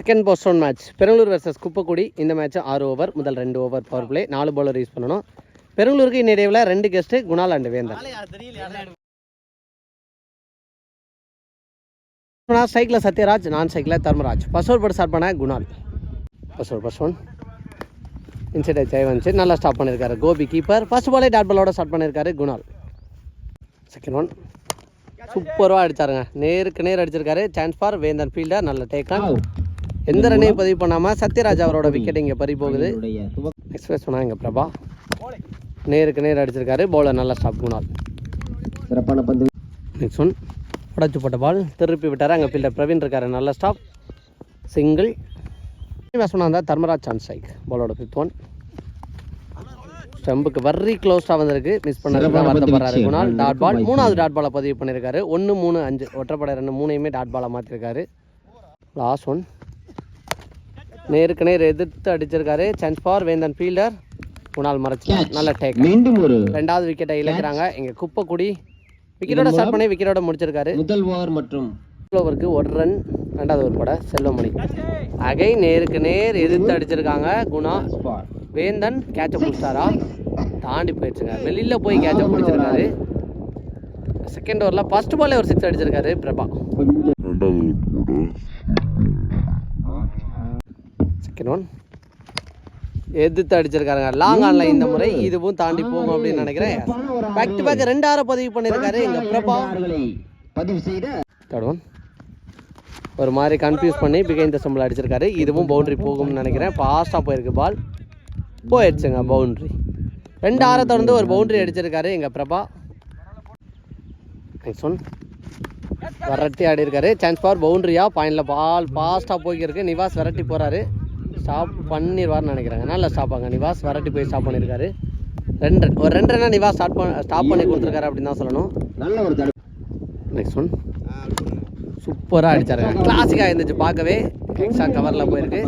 Second post one match Perambalur versus Kuppakudi. இந்த match ஆறு over முதல் ரெண்டு ஓவர் பவர் பிளே நாலு bowler யூஸ் பண்ணணும். பெரம்பலூருக்கு இந்நிலையில் ரெண்டு கெஸ்ட்டு குணால் அண்ட் வேந்தன் நான் சைக்கிளில் சத்யராஜ் நான் சைக்கிளில் தர்மராஜ். ஃபர்ஸ்ட் ஓவர் போட்டு ஸ்டார்ட் பண்ண Kunal. First over first one inside Jai வந்துச்சு. நல்லா ஸ்டாப் பண்ணியிருக்காரு கோபி கீப்பர் ஃபர்ஸ்ட் பாலே டாட் பாலோட ஸ்டார்ட் பண்ணியிருக்காரு குணால். செகண்ட் ஒன் சூப்பராக அடிச்சாருங்க. நேருக்கு நேர் அடிச்சிருக்காரு. சான்ஸ் ஃபார் வேந்தன் ஃபீல்டர் நல்ல டேக்கன் எந்த ரன்னையும் பதிவு பண்ணாமல் சத்யராஜ் அவரோட விக்கெட் இங்கே பறி போகுது? எக்ஸ்பிரஸ் பண்ணா இங்கே பிரபா. நேருக்கு நேர் அடிச்சிருக்காரு. பவுலர் நல்லா ஸ்டாப் குணால் சிறப்பான பந்து நெக்ஸ்ட் ஒன் உடச்சு போட்ட பால் திருப்பி விட்டார். அங்கே ஃபீல்டர் பிரவீன் இருக்காரு. நல்ல ஸ்டாப் சிங்கிள் பேட்ஸ்மேனாக இருந்தால் தர்மராஜ் சான்ஸ் ஸ்ட்ரைக் பாலோட ஃபிஃப்த் ஒன் ஸ்டம்புக்கு வர்ரி க்ளோஸ்டாக வந்திருக்கு. மிஸ் பண்ணதுக்கு பந்து வருத்தப்படுறாரு. குணால். Dot ball. மூணாவது டாட் பாலை பதிவு பண்ணியிருக்காரு ஒன்று மூணு அஞ்சு. ஒற்றைப்படை ரெண்டு மூணையுமே டாட் பாலாக மாற்றிருக்காரு லாஸ்ட் ஒன் நேருக்கு நேர் எதிர்த்து அடிச்சிருக்காரு. Chance for Vendhan fielder Kunal மறைச்சு Catch. நல்ல டேக் மீண்டும் ஒரு ரெண்டாவது விக்கெட்டை இழக்கிறாங்க. இங்கே குப்பைக்குடி. விக்கெட்டோட ஸ்டார்ட் பண்ணி விக்கெட்டோட முடிச்சிருக்காரு. முதல் ஓவர் மற்றும் ஓவருக்கு ஒரு ரன் ரெண்டாவது ஓவர் போட செல்வமணி. அகை நேருக்கு நேர் எதிர்த்து அடிச்சிருக்காங்க. குணா. வேந்தன் கேட்ச பிடிச்சாரா தாண்டி போயிடுச்சுங்க வெளியில போய் கேட்ச பிடிச்சிருக்காரு செகண்ட் ஓவரில் ஃபர்ஸ்ட் பாலே ஒரு சிக்ஸ் அடிச்சிருக்காரு பிரபா. செகண்ட் ஒன் எதிர்த்து அடிச்சிருக்காருங்க லாங் ஆன்ல இந்த முறை இதுவும் தாண்டி போகும் அப்படின்னு நினைக்கிறேன். பேக் டு பேக் ரெண்டு ஆறு பதிவு பண்ணியிருக்காரு எங்க பிரபா. பதிவு செய்த? ஒரு மாதிரி கன்ஃபியூஸ் பண்ணி பிகைன் த சம்பளம் அடிச்சிருக்காரு. இதுவும் பவுண்டரி போகும்னு நினைக்கிறேன். ஃபாஸ்ட்டாக போயிருக்கு பால் போயிடுச்சுங்க பவுண்டரி ரெண்டு ஆறை தொடர்ந்து ஒரு பவுண்டரி அடிச்சிருக்காரு எங்கள் பிரபா. நெக்ஸ்ட் ஒன் விரட்டி ஆடி இருக்காரு சான்ஸ் ஃபார் பவுண்டரியா பாயிண்டில் பால் ஃபாஸ்ட்டாக போய்க்கிருக்கு நிவாஸ் விரட்டி போகிறாரு ஸ்டாப் பண்ணிடுவார்னு நினைக்கிறேங்க நல்ல ஸ்டாப்பாங்க நிவாஸ் விரட்டி போய் ஸ்டாப் பண்ணியிருக்காரு ரெண்டு. ஒரு ரெண்டு ரன்னா நிவாஸ் ஸ்டார்ட் பண்ண ஸ்டாப் பண்ணி கொடுத்துருக்காரு அப்படின்னு தான் சொல்லணும். நல்ல ஒரு நெக்ஸ்ட் ஒன் சூப்பராக அடிச்சாருங்க கிளாசிக்காக இருந்துச்சு பார்க்கவே. எக்ஸ்ட்ரா கவரில் போயிருக்கு.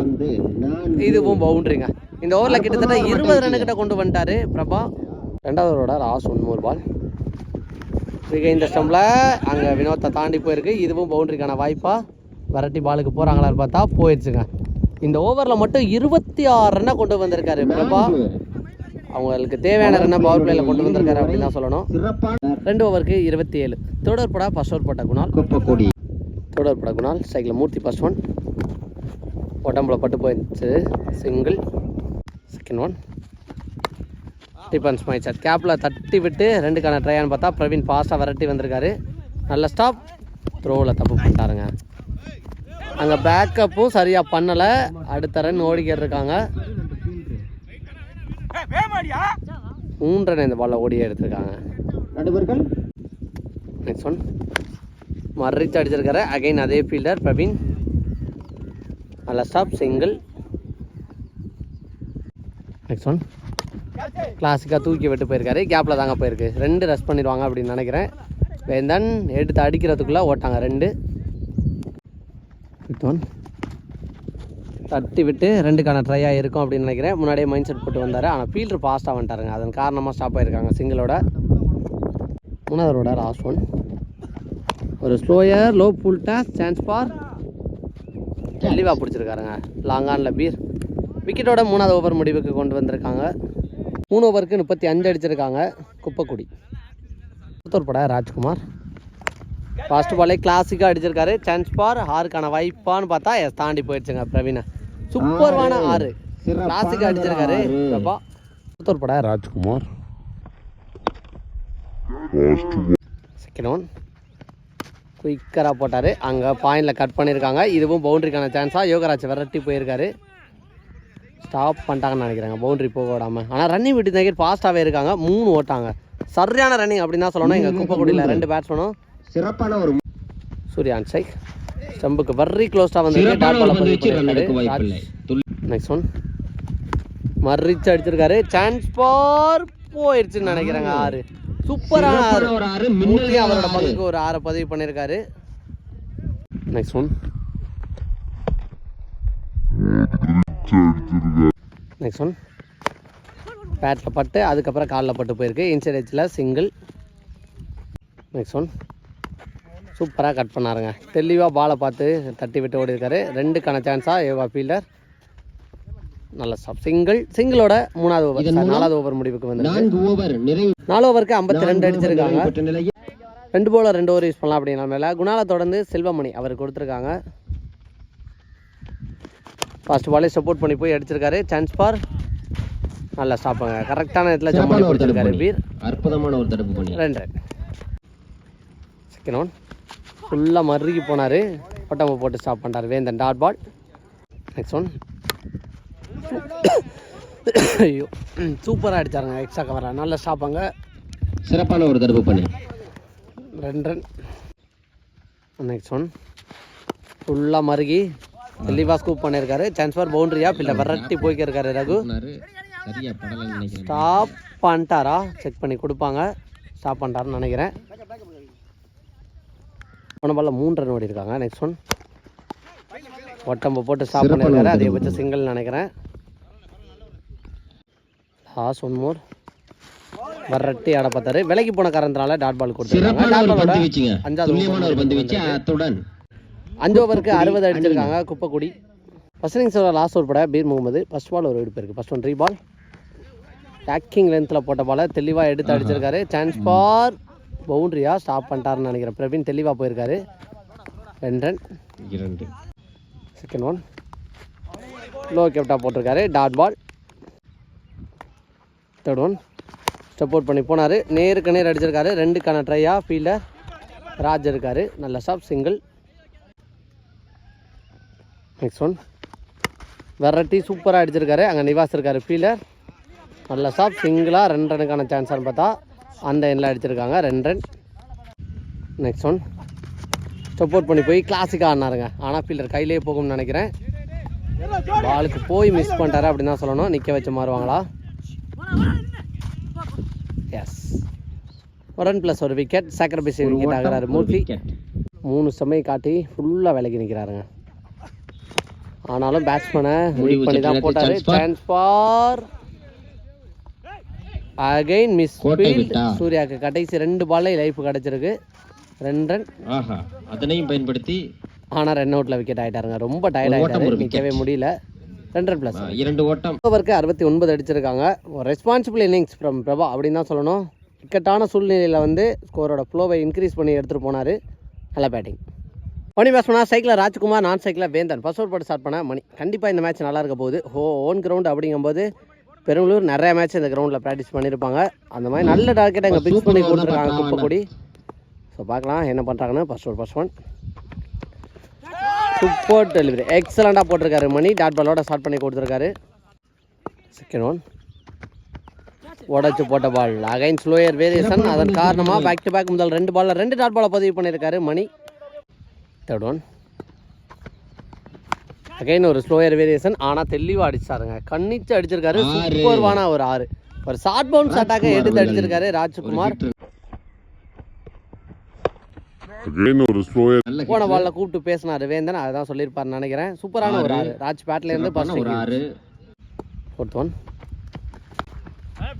இதுவும் பவுண்டரிங்க இந்த ஓவரில் கிட்டத்தட்ட இருபது ரன்னு கிட்ட கொண்டு வந்துட்டாரு பிரபா. ரெண்டாவது ஓவரோட லாஸ்ட் ஒன் மூர் பால் மிக இந்த ஸ்டம்பில் அங்கே வினோத்தை தாண்டி போயிருக்கு. இதுவும் பவுண்டரிக்கான வாய்ப்பா. விரட்டி பாலுக்கு போகிறாங்களான்னு பார்த்தா போயிடுச்சுங்க. இந்த ஓவரில் மட்டும் இருபத்தி ஆறு ரன்னை கொண்டு வந்திருக்காரு பிரபா. அவங்களுக்கு தேவையான ரன்னை பவர் பிளேயில் கொண்டு வந்திருக்காரு அப்படின்னு தான் சொல்லணும். ரெண்டு ஓவருக்கு இருபத்தி ஏழு. தொடர்பட ஃபர்ஸ்ட் ஓவர் போட்ட குணால். கூடி தொடர்பட Kunal cycle Murthy first one உடம்புல பட்டு போயிடுச்சு. சிங்கிள் செகண்ட் ஒன் டிஃபன்ஸ் மைச்சர் சார் கேப்பில் தட்டி விட்டு ரெண்டுக்கான ட்ரையான்னு பார்த்தா பிரவீன் ஃபாஸ்ட்டாக விரட்டி வந்திருக்காரு. நல்ல ஸ்டாப் த்ரோவில் தப்பு பண்ணிட்டாருங்க. அங்கே பேக்கப்பும் சரியாக பண்ணலை. அடுத்த ரன் ஓடிக்கிட்டு இருக்காங்க மூன்று ரன் இந்த பாலில் ஓடி எடுத்திருக்காங்க. நடுவர்கள்? நெக்ஸ்ட் ஒன் மறிச்சு அடிச்சிருக்காரு. அகைன் அதே ஃபீல்டர் பிரவீன் நல்ல ஸ்டாப் சிங்கிள் நெக்ஸ்ட் ஒன் கிளாசிக்காக தூக்கி விட்டு போயிருக்காரு. கேப்பில் தாங்க போயிருக்கு. ரெண்டு ரெஸ்ட் பண்ணிடுவாங்க அப்படின்னு நினைக்கிறேன். வேந்தன் எடுத்து அடிக்கிறதுக்குள்ளே ஓட்டாங்க. ரெண்டு. ஃபிஃப்த் ஒன் தட்டி விட்டு ரெண்டுக்கான ட்ரையாக இருக்கும் அப்படின்னு நினைக்கிறேன். முன்னாடியே மைண்ட் செட் போட்டு வந்தார். ஆனால் ஃபீல்டர் ஃபாஸ்ட்டாக வந்துட்டாருங்க. அதன் காரணமாக ஸ்டாப் ஆயிருக்காங்க. சிங்கிளோட மூணாவதோட லாஸ்ட் ஒன் ஒரு slower low full toss chance for தெளிவாக பிடிச்சிருக்காருங்க. லாங் ஆனில் பீர் விக்கெட்டோட மூணாவது ஓவர் முடிவுக்கு கொண்டு வந்திருக்காங்க. மூணு ஓவருக்கு முப்பத்தி அஞ்சு அடிச்சிருக்காங்க. குப்பக்குடி. பட ராஜ்குமார். ஃபர்ஸ்ட் பாலே கிளாசிக்காக அடிச்சிருக்காரு சான்ஸ் ஃபார் ஆறுக்கான வாய்ப்பான்னு பார்த்தா எஸ் தாண்டி போயிடுச்சுங்க பிரவீனை சூப்பர்வான ஆறு கிளாசிக்காக அடிச்சிருக்காரு பிரபா பட ராஜ்குமார் செகண்ட் ஒன் குயிக்கராக போட்டார் அங்கே பாயிண்டில் கட் பண்ணியிருக்காங்க இதுவும் பவுண்டரிக்கான சான்ஸாக யோகராஜ் விரட்டி போயிருக்காரு ஸ்டாப் பண்ணிட்டாங்கன்னு நினைக்கிறாங்க பவுண்டரி போக விடாமல் ஆனால் ரன்னிங் விட்டு நகர் ஃபாஸ்ட்டாகவே இருக்காங்க மூணு ஓட்டாங்க சரியான ரன்னிங் அப்படின்னு தான் சொல்லணும் எங்கள் குப்பைக்குடியில் ரெண்டு பேட்ஸ்மேனும் சிறப்பான ஒரு சூர்யான் சைக் ஸ்டம்புக்கு வர்ரி க்ளோஸ்டாக வந்து நெக்ஸ்ட் ஒன் மர்ரிச்சு அடிச்சிருக்காரு. சான்ஸ் ஃபார் போயிடுச்சுன்னு நினைக்கிறேங்க ஆறு. சூப்பரான ஆறு. ஒரு ஆறு மின்னல் அவரோட. பங்குக்கு ஒரு ஆறை பதிவு பண்ணியிருக்காரு நெக்ஸ்ட் ஒன் நெக்ஸ்ட் ஒன் பேட்டில் பட்டு அதுக்கப்புறம் காலில் பட்டு போயிருக்கு. இன்சைட் எச்சில் சிங்கிள் நெக்ஸ்ட் ஒன் சூப்பராக கட் பண்ணாருங்க. தெளிவாக பாலை பார்த்து தட்டி விட்டு ஓடி இருக்காரு ரெண்டுக்கான சான்ஸாக யோகா ஃபீல்டர் நல்ல ஸ்டாப் சிங்கிள் சிங்கிளோட மூணாவது ஓவர் நாலாவது ஓவர் முடிவுக்கு வந்து நாலு ஓவருக்கு ஐம்பத்தி ரெண்டு அடிச்சிருக்காங்க. ரெண்டு போல ரெண்டு ஓவர் யூஸ் பண்ணலாம் அப்படிங்கிற மேலே. குணாலை தொடர்ந்து செல்வமணி அவர் கொடுத்துருக்காங்க. ஃபர்ஸ்ட் பாலே சப்போர்ட் பண்ணி போய் அடிச்சிருக்காரு. சான்ஸ் பார் நல்லா ஸ்டாப்புங்க கரெக்டான இடத்துல தடுப்பு கொடுத்துருக்காரு. வீர். அற்புதமான ஒரு தடுப்பு பண்ணி ரெண்டு. செகண்ட் ஒன் ஃபுல்லாக மறுகி போனார். ஒட்டம்பு போட்டு ஸ்டாப் பண்ணார் வேந்தன் டாட் பால் நெக்ஸ்ட் ஒன் ஐயோ. சூப்பராக அடிச்சாருங்க. எக்ஸ்ட்ரா கவரா நல்ல ஸ்டாப்பாங்க சிறப்பான ஒரு தடுப்பு பண்ணி ரெண்டு ரன் நெக்ஸ்ட் ஒன் ஃபுல்லாக மறுகி தெளிவாக ஸ்கூப் பண்ணியிருக்காரு சான்ஸ் ஃபார் பவுண்டரியா பிள்ளை விரட்டி போய்க்கிருக்காரு ரகு. ஸ்டாப் பண்ணிட்டாரா? செக் பண்ணி கொடுப்பாங்க. ஸ்டாப் பண்ணிட்டாருன்னு நினைக்கிறேன். போன பால்ல மூணு ரன் ஓடி இருக்காங்க. நெக்ஸ்ட் ஒன் ஒட்டம்பு போட்டு ஸ்டாப் பண்ணியிருக்காரு ஒரு அதிகபட்ச சிங்கிள் நினைக்கிறேன். லாஸ்ட் ஒன் மோர் வரட்டி ஆட பார்த்தாரு. விலைக்கு போன காரணத்தினால டாட் பால் கொடுத்துருக்காங்க. அஞ்சாவது அஞ்சு ஓவருக்கு அறுபது அடிச்சிருக்காங்க. Kuppaikudi. First innings last over பட பீர் முகமது. ஃபர்ஸ்ட் பால் ஒரு விடுப்பு இருக்குது ஃபர்ஸ்ட் ஒன் ரீ பால் டேக்கிங் லென்த்தில் போட்ட பாலை தெளிவாக எடுத்து அடிச்சிருக்காரு. சான்ஸ் ஃபார் பவுண்டரியா ஸ்டாப் பண்ணிட்டாருன்னு நினைக்கிறேன். பிரவீன் தெளிவாக போயிருக்காரு. ரெண்டு ரன் இரண்டு செகண்ட் ஒன் லோ கேப்டா போட்டிருக்காரு. Dot ball third one step out பண்ணி போனார். நேருக்கு நேர் அடிச்சிருக்காரு. ரெண்டுக்கான ட்ரையா ஃபீல்டர் ராஜ் இருக்காரு. நல்ல stop single next one variety சூப்பராக அடிச்சிருக்காரு. அங்கே நிவாஸ் இருக்காரு ஃபீல்டர் நல்ல ஸ்டாப் சிங்கிளாக ரெண்டு ரனுக்கான சான்ஸ்னு பார்த்தா. அந்த எண்ணில் அடிச்சிருக்காங்க. ரெண்டு ரன் நெக்ஸ்ட் ஒன் சப்போர்ட் பண்ணி போய் கிளாசிக்காக ஆடினாருங்க. ஆனால் ஃபீல்டர் கையிலே போகும்னு நினைக்கிறேன். பாலுக்கு போய் மிஸ் பண்ணிட்டாரு அப்படின்னு தான் சொல்லணும். நிற்க வச்சு மாறுவாங்களா? எஸ் ஒரு ரன் ப்ளஸ் ஒரு விக்கெட் சாக்ரிஃபைஸ் விக்கெட் ஆகிறாரு மூர்த்தி. மூணு செம்மை காட்டி ஃபுல்லாக விலகி நிற்கிறாருங்க ஆனாலும் பேட்ஸ்மேனை பண்ணி தான் போட்டாரு. Four again miss. சூர்யாவுக்கு கடைசி ரெண்டு பால்ல லைஃப் கிடச்சிருக்கு. ரெண்டு ரன் ஆஹா அதனையும் பயன்படுத்தி ஆனால் ரன் அவுட்டில் விக்கெட் ஆகிட்டாருங்க ரொம்ப டயர்ட் ஆகிட்டாரு. நிற்கவே முடியல. ரெண்டு ரன் ப்ளஸ் இரண்டு ஓட்டம். ஓவருக்கு அறுபத்தி ஒன்பது அடிச்சிருக்காங்க. ரெஸ்பான்சிபிள் இன்னிங்ஸ் ஃப்ரம் பிரபா அப்படின்னு தான் சொல்லணும். இக்கட்டான சூழ்நிலையில் வந்து ஸ்கோரோட ஃப்ளோவை இன்க்ரீஸ் பண்ணி எடுத்துகிட்டு போனார். நல்ல பேட்டிங் மணி பேட்ஸ்மனா சைக்கிளில் ராஜ்குமார் நான் சைக்கிளில் வேந்தன். ஃபர்ஸ்ட் ஓவர் போட்டு ஸ்டார்ட் பண்ண மணி. கண்டிப்பாக இந்த மேட்ச் நல்லா இருக்க போகுது. ஹோ ஓன் கிரவுண்ட் அப்படிங்கும்போது பெருங்களூர் நிறைய மேட்ச் இந்த கிரவுண்டில் ப்ராக்டிஸ் பண்ணியிருப்பாங்க அந்த மாதிரி நல்ல டார்கெட் அங்கே பிக்ஸ் பண்ணி கொடுத்துருக்காங்க குப்பைக்குடி. ஸோ பார்க்கலாம் என்ன பண்ணுறாங்கன்னு first over first one super delivery எக்ஸலண்ட்டாக போட்டிருக்காரு மணி. டாட் பாலோட ஸ்டார்ட் பண்ணி கொடுத்துருக்காரு. செகண்ட் ஒன் உடச்சு போட்ட பால் அகைன் ஸ்லோயர் வேரியேஷன் அதன் காரணமாக பேக் டு பேக் முதல் ரெண்டு பால்ல ரெண்டு டாட் பாலை பதிவு பண்ணியிருக்காரு மணி. தேர்ட் ஒன் அகைன் ஒரு ஸ்லோயர் வேரியேஷன் ஆனால் தெளிவாக அடிச்சாருங்க. கண்ணிச்சு அடிச்சிருக்காரு. சூப்பர்வான ஒரு ஆறு. ஒரு ஷார்ட் பவுன்ஸ் அட்டாக்கை எடுத்து அடிச்சிருக்காரு ராஜ்குமார். போன பால்ல கூப்பிட்டு பேசினாரு வேந்தன். அதான் சொல்லியிருப்பாருன்னு நினைக்கிறேன். சூப்பரான ஒரு ஆறு. ராஜ் பேட்ல இருந்து ஒரு ஆறு. ஃபோர்த் ஒன்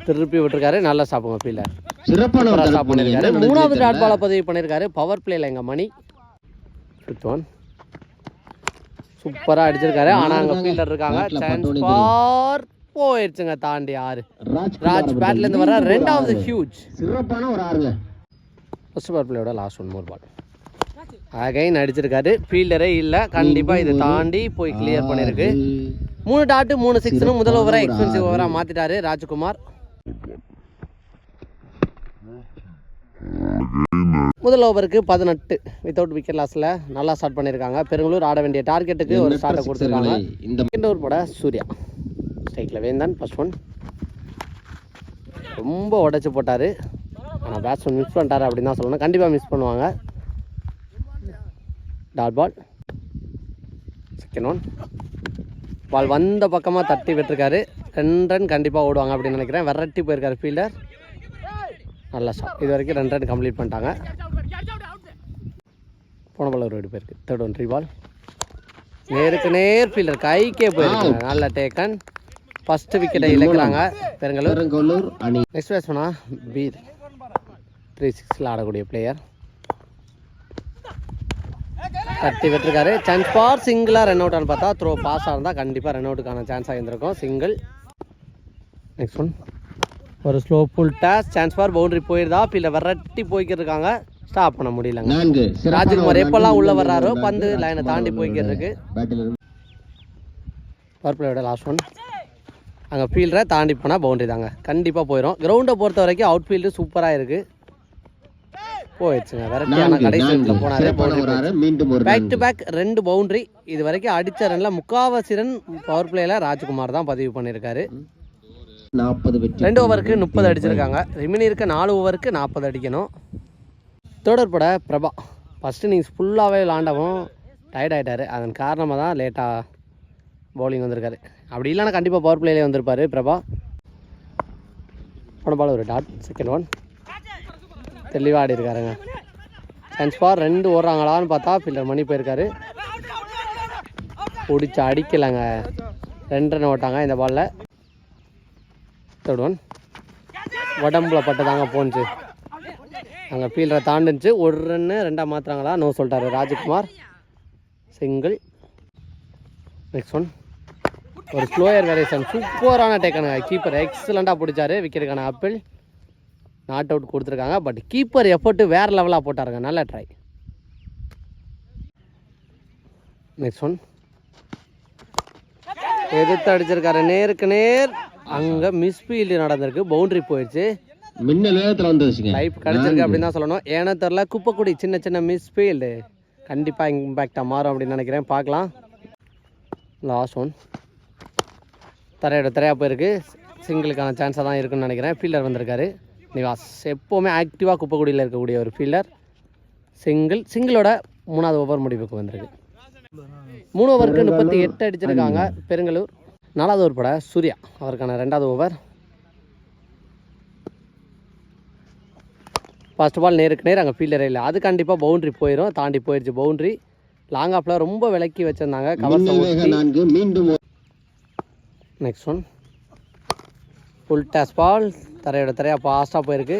திருப்பி விட்டுருக்காரு. நல்லா சாப்பிடுங்க ஃபீல்டர் சிறப்பான. பண்ணியிருக்காரு. மூணாவது டாட் பாலை பதிவு பண்ணியிருக்காரு. பவர் பிளேல எங்க மணி. ஃபிஃப்த் ஒன் சூப்பராக அடிச்சிருக்காரு. ஆனால் அங்கே ஃபீல்டர் இருக்காங்க. சான்ஸ் ஃபார் போயிடுச்சுங்க தாண்டி ஆறு. ராஜ் அவர்கள் பேட்ல இருந்து வர ரெண்டாவது ஆறு. ஹியூஜ் சிறப்பான ஒரு ஆறுங்க first power பிளேயோட last one more ball again அடிச்சிருக்காரு. ஃபீல்டரே இல்லை. கண்டிப்பாக இதை தாண்டி போய் கிளியர் பண்ணியிருக்கு மூணு டாட்டு மூணு சிக்ஸ்னு முதல் ஓவராக எக்ஸ்பென்சிவ் ஓவராக மாற்றிட்டாரு ராஜ்குமார். முதல் ஓவருக்கு பதினெட்டு வித்தவுட் விக்கெட் லாஸில் நல்லா ஸ்டார்ட் பண்ணியிருக்காங்க. பெருங்களூர் ஆட வேண்டிய டார்கெட்டுக்கு ஒரு ஸ்டார்ட்டை கொடுத்துருக்காங்க. இந்த செகண்ட் போட சூர்யா. ஸ்ட்ரைக்கில் வேந்தான் ஃபர்ஸ்ட் ஒன் ரொம்ப உடச்சி போட்டார். ஆனால் பேட்ஸ்மேன் மிஸ் பண்ணிட்டாரு அப்படின்னு தான் சொல்லணும். கண்டிப்பாக மிஸ் பண்ணுவாங்க. Dot ball second one ball வந்த பக்கமாக தட்டி விட்டுருக்காரு. ரெண்டு ரன் கண்டிப்பாக ஓடுவாங்க அப்படின்னு நினைக்கிறேன். விரட்டி போயிருக்காரு ஃபீல்டர் நல்ல ஷாட் இது வரைக்கும் ரெண்டு ரன் கம்ப்ளீட் பண்ணிட்டாங்க. போன பால் ஒரு வெடி போயிருக்கு தேர்ட் ஒன் த்ரீ பால் நேருக்கு நேர் ஃபீல்டர் கைக்கே போயிருக்காங்க. நல்ல டேக்கன் ஃபர்ஸ்ட் விக்கெட்டை இழக்கிறாங்க. அணி. நெக்ஸ்ட் பேட்ஸ்மனா பீர் த்ரீ சிக்ஸில் ஆடக்கூடிய பிளேயர் தட்டி விட்டுருக்காரு. சான்ஸ் ஃபார் சிங்கிளாக ரன் அவுட்டான்னு பார்த்தா த்ரோ பாஸாக இருந்தால் கண்டிப்பாக ரன் அவுட்டுக்கான சான்ஸ் ஆகியிருந்திருக்கும் சிங்கிள் நெக்ஸ்ட் ஒன் ஒரு slow full toss chance for boundary போயிருதா இல்லை விரட்டி போய்க்கிட்டு இருக்காங்க ஸ்டாப் பண்ண முடியலங்க. ராஜ்குமார் எப்பெல்லாம் உள்ள வர்றாரோ பந்து லைனை தாண்டி போய்க்கிட்டு இருக்கு. பர்பிளோட லாஸ்ட் ஒன் அங்கே ஃபீல்டரை தாண்டி போனால் பவுண்டரி தாங்க. கண்டிப்பாக போயிடும் கிரவுண்டை பொறுத்த வரைக்கும் அவுட் ஃபீல்டு சூப்பராக இருக்குது போயிடுச்சுங்க. விரட்டியான கடைசி போனாரு பவுண்டரி மீண்டும் பேக் டு. பேக் ரெண்டு பவுண்டரி இது வரைக்கும் அடித்த ரனில் முக்காவாசி ரன் பவர் பிளேயில் ராஜ்குமார் தான் பதிவு பண்ணியிருக்காரு நாற்பது வெற்றி ரெண்டு ஓவருக்கு முப்பது அடிச்சிருக்காங்க. ரிமினி இருக்க நாலு ஓவருக்கு நாற்பது அடிக்கணும். தொடர்பட பிரபா. ஃபஸ்ட்டு இன்னிங்ஸ் ஃபுல்லாகவே விளாண்டவும் டயர்ட் ஆகிட்டாரு அதன் காரணமாக தான் லேட்டாக பவுலிங் வந்திருக்காரு. அப்படி இல்லைன்னா கண்டிப்பாக பவர் பிளேலே வந்திருப்பாரு பிரபா. போன பால் ஒரு டாட் செகண்ட் ஒன் தெளிவாக ஆடி இருக்காருங்க. சான்ஸ் ஃபார் ரெண்டு ஓடுறாங்களான்னு பார்த்தா ஃபீல்டர் மணி போயிருக்காரு. பிடிச்சி அடிக்கலைங்க. ரெண்டு ரன் ஓட்டாங்க இந்த பாலில் தேர்ட் ஒன் உடம்புல பட்டதாங்க போணுச்சு அங்கே ஃபீல்டரை தாண்டுச்சு ஒரு ரன்னு ரெண்டாக மாற்றுறாங்களா நோ சொல்லிட்டாரு ராஜ்குமார். சிங்கிள். நெக்ஸ்ட் ஒன் ஒரு ஸ்லோயர் வேரியேஷன் சூப்பரான டேக்கனுங்க கீப்பர் எக்ஸலண்ட்டாக பிடிச்சாரு. விற்கிறதுக்கான ஆப்பிள் நாட் அவுட் கொடுத்துருக்காங்க. பட் கீப்பர் எஃபர்ட்டு வேறு லெவலாக போட்டாருங்க. நல்ல ட்ரை நெக்ஸ்ட் ஒன் எதிர்த்து அடிச்சிருக்காரு. நேருக்கு நேர். அங்கே மிஸ்ஃபீல்டு நடந்திருக்கு. பவுண்டரி போயிடுச்சு மின்னல் வேகத்தில் வந்துருச்சுங்க. லைஃப் கிடச்சிருக்கு அப்படின்னு தான் சொல்லணும். ஏன்னா தெரில குப்பைக்குடி சின்ன சின்ன மிஸ்ஃபீல்டு கண்டிப்பாக இம்பேக்டாக மாறும் அப்படின்னு நினைக்கிறேன். பார்க்கலாம். லாஸ்ட் ஒன் தரையோட தரையாக போயிருக்கு. சிங்கிளுக்கான சான்ஸாக தான் இருக்குன்னு நினைக்கிறேன். ஃபீல்டர் வந்திருக்காரு. நிவாஸ் எப்போவுமே ஆக்டிவாக குப்பைக்குடியில் இருக்கக்கூடிய ஒரு ஃபீல்டர் சிங்கிள் சிங்கிளோட மூணாவது ஓவர் முடிவுக்கு வந்திருக்கு. மூணு ஓவருக்கு முப்பத்தி எட்டு அடிச்சிருக்காங்க. பெருங்கலூர். நாலாவது ஓவர் பட சூர்யா அவருக்கான ரெண்டாவது ஓவர். ஃபர்ஸ்ட் பால் நேருக்கு நேர் அங்கே ஃபீல்டரே இல்லை. அது கண்டிப்பாக பவுண்டரி போயிடும் தாண்டி போயிடுச்சு பவுண்டரி லாங் ஆஃபில் ரொம்ப விலக்கி வச்சுருந்தாங்க. நான்கு மீண்டும் next one full toss ball தரையோட தரையாக ஃபாஸ்ட்டாக போயிருக்கு.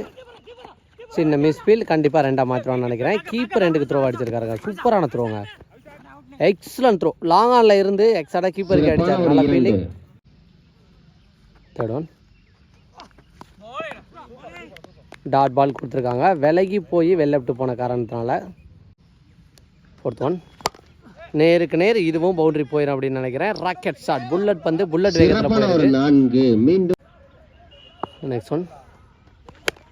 சின்ன மிஸ்ஃபீல் கண்டிப்பாக ரெண்டாக மாற்றிடுவான்னு நினைக்கிறேன். கீப்பர் ரெண்டுக்கு த்ரோ அடிச்சிருக்காருங்க. சூப்பரான த்ரோங்க எக்ஸலன்ட் த்ரோ லாங் ஆனில் இருந்து எக்ஸாடாக கீப்பருக்கு ஒரு நல்ல. Fielding third one dot ball கொடுத்துருக்காங்க. விலகி போய் வெள்ளப்ட்டு போன காரணத்தினால. ஃபோர்த் ஒன் நேருக்கு நேர் இதுவும் பவுண்டரி போயிடும் அப்படின்னு நினைக்கிறேன். ராக்கெட் ஷாட் புல்லட் பந்து புல்லட் வேகத்தில் மீண்டும் நெக்ஸ்ட் ஒன்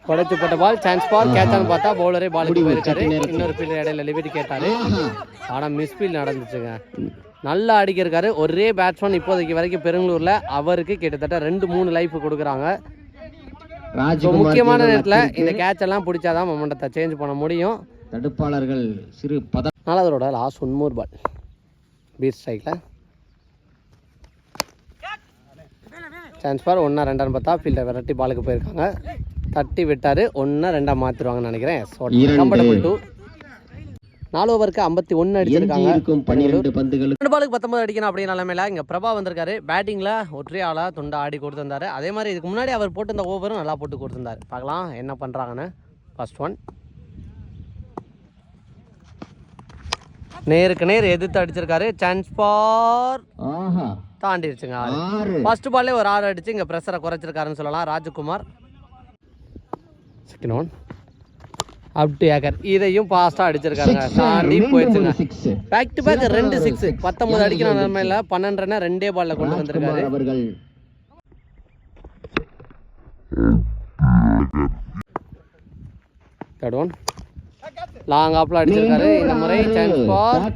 குடைச்சு போட்ட பால் சான்ஸ் பால் கேட்சான்னு பார்த்தா பவுலரே முடிவு, போயிருக்காரு. இன்னொரு ஃபீல்டர் இடையில லிமிட் கேட்டாரு ஆஹா. ஆனால் மிஸ்ஃபீல் நடந்துச்சுங்க. நல்லா அடிக்கிருக்காரு. ஒரே பேட்ஸ்மேன் இப்போதைக்கு வரைக்கும் பெருங்களூரில் அவருக்கு கிட்டத்தட்ட ரெண்டு மூணு லைஃப் கொடுக்குறாங்க. முக்கியமான நேரத்தில் இந்த கேட்ச் எல்லாம் பிடிச்சாதான் மொமெண்டத்தை சேஞ்ச் பண்ண முடியும். தடுப்பாளர்கள் சிறு பத நாலாவதோட last one more ball beat ஸ்ட்ரைக்கில் சான்ஸ் ஃபார் ஒன்றா ரெண்டான்னு பார்த்தா ஃபீல்டர் விரட்டி பாலுக்கு போயிருக்காங்க. தட்டி விட்டார் ஒன்றா ரெண்டாக மாற்றிடுவாங்கன்னு நினைக்கிறேன். கம்ஃபர்டபுள் டூ நாலு ஓவருக்கு ஐம்பத்தி ஒன்று அடிச்சிருக்காங்க. இருக்கும் பன்னிரண்டு பந்துகள் ரெண்டு பாலுக்கு பத்தொன்பது அடிக்கணும் அப்படிங்கிற நிலைமையில இங்கே பிரபா வந்திருக்காரு. பேட்டிங்கில் ஒற்றை ஆளாக துண்டா ஆடி கொடுத்துருந்தாரு. அதே மாதிரி இதுக்கு முன்னாடி அவர் போட்டிருந்த ஓவரும் நல்லா போட்டு கொடுத்துருந்தாரு. பார்க்கலாம் என்ன பண்ணுறாங்கன்னு ஃபர்ஸ்ட் ஒன் நேருக்கு நேர் எதிர்த்து அடிச்சிருக்காரு. சான்ஸ் ஃபார் ஆஹா. தாண்டிடுச்சுங்க ஆறு. ஃபர்ஸ்ட் பால்லே ஒரு ஆறு அடிச்சு இங்கே ப்ரெஷரை குறைச்சிருக்காருன்னு சொல்லலாம். Rajakumar. Second one up to acre இதையும் ஃபாஸ்ட்டாக அடிச்சிருக்காங்க. தாண்டி போயிடுச்சுங்க. பேக் டு பேக் ரெண்டு சிக்ஸ் பத்தொன்பது அடிக்கிற நிலைமையில பன்னெண்டு ரன் ரெண்டே பால்ல கொண்டு வந்திருக்காரு. தேர்ட் ஒன் லாங் ஆப்ல அடிச்சிருக்காரு. இந்த முறை சான்ஸ் ஆறு.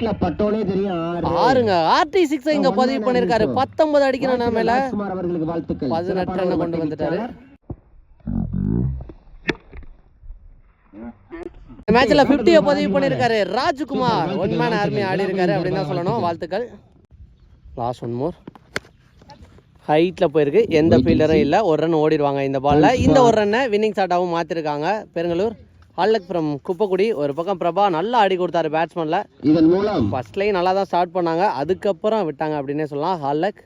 ஆறுங்க. ஆர்டி சிக்ஸ் இங்க பதிவு பண்ணிருக்காரு. பத்தொன்பது அடிக்கிற நிலைமையில பதினெட்டு ரன் கொண்டு வந்துட்டாரு. மேட்ச்ல 50 பதிவு பண்ணிருக்காரு ராஜ்குமார். ஒன் மேன் ஆர்மி ஆடி இருக்காரு அப்படின்னு தான் சொல்லணும். வாழ்த்துக்கள். லாஸ்ட் ஒன் மோர் ஹைட்ல போயிருக்கு. எந்த ஃபீல்டரும் இல்ல. ஒரு ரன் ஓடிடுவாங்க இந்த பால்ல இந்த ஒரு ரன்னை வின்னிங் ஷாட்டாவும் மாத்திருக்காங்க. பெருங்களூர் ஹால்லக் ஃப்ரம் குப்பக்குடி. ஒரு பக்கம் பிரபா நல்லா ஆடி கொடுத்தாரு பேட்ஸ்மேன்ல இதன் மூலம் ஃபர்ஸ்ட்லேயும் நல்லா தான் ஸ்டார்ட் பண்ணாங்க. அதுக்கப்புறம் விட்டாங்க அப்படின்னே சொல்லலாம். ஹால்லக்